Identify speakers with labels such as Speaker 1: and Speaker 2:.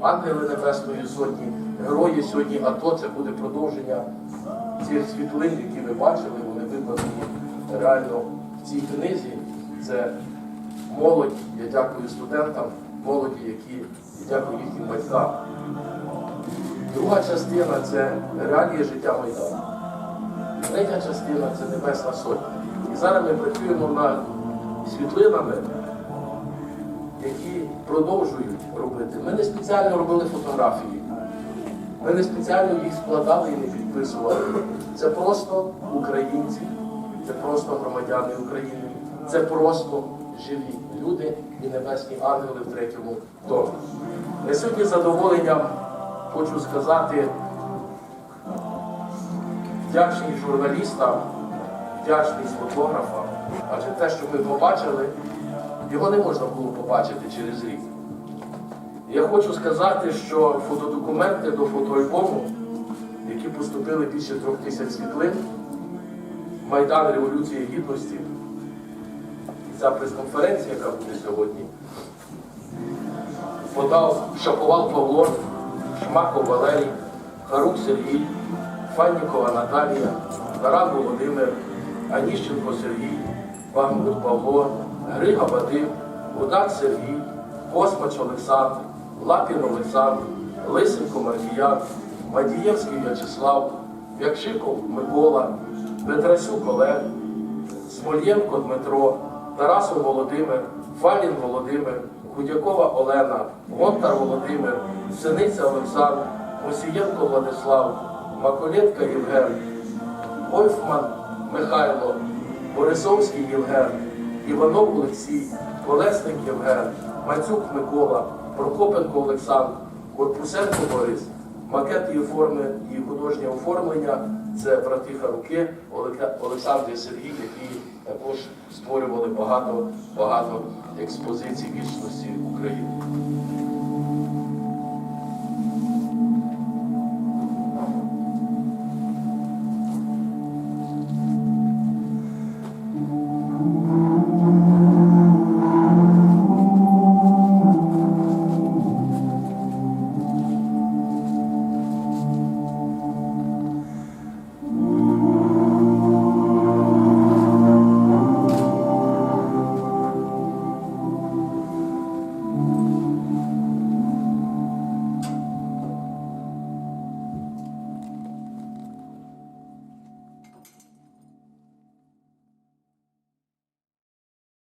Speaker 1: ангели Небесної Сотні, герої сьогодні АТО. Це буде продовження цих світлин, які ви бачили, вони викладені реально в цій книзі. Це молодь, я дякую студентам, молоді, які я дякую їхнім батькам. Друга частина це реалії життя Майдану. Третя частина це Небесна Сотня. І зараз ми працюємо над світлинами, які продовжують робити. Ми не спеціально робили фотографії, ми не спеціально їх складали і не підписували. Це просто українці, це просто громадяни України, це просто живі люди і небесні ангели в третьому домі. Я сьогодні з задоволенням хочу сказати вдячний журналістам, вдячний фотографам, адже те, що ми побачили, його не можна було побачити через рік. Я хочу сказати, що фотодокументи до фотоальбому, які поступили більше трьох тисяч світлин, Майдан Революції Гідності, ця прес-конференція, яка буде сьогодні, подав Шаповал Павло, Шмаков Валерій, Харук Сергій, Фаннікова Наталія, Таран Володимир, Аніщенко Сергій, Бангут Павло, Грига Вадим, Гудак Сергій, Космач Олександр, Лапін Олександр, Лисенко Маркіян, Мадієвський В'ячеслав, Вякшиков Микола, Петрасюк Олег, Смольєнко Дмитро, Тарасов Володимир, Фалін Володимир, Худякова Олена, Гонтар Володимир, Синиця Олександр, Мосієнко Владислав, Маколєтка Євген, Ойфман Михайло, Борисовський Євген, Іванов Олексій, Колесник Євген, Мацюк Микола, Прокопенко Олександр, Корпусенко Борис, макет і форми і художнє оформлення це братиха руки Олександр Сергій, які також створювали багато багато експозицій вічності України.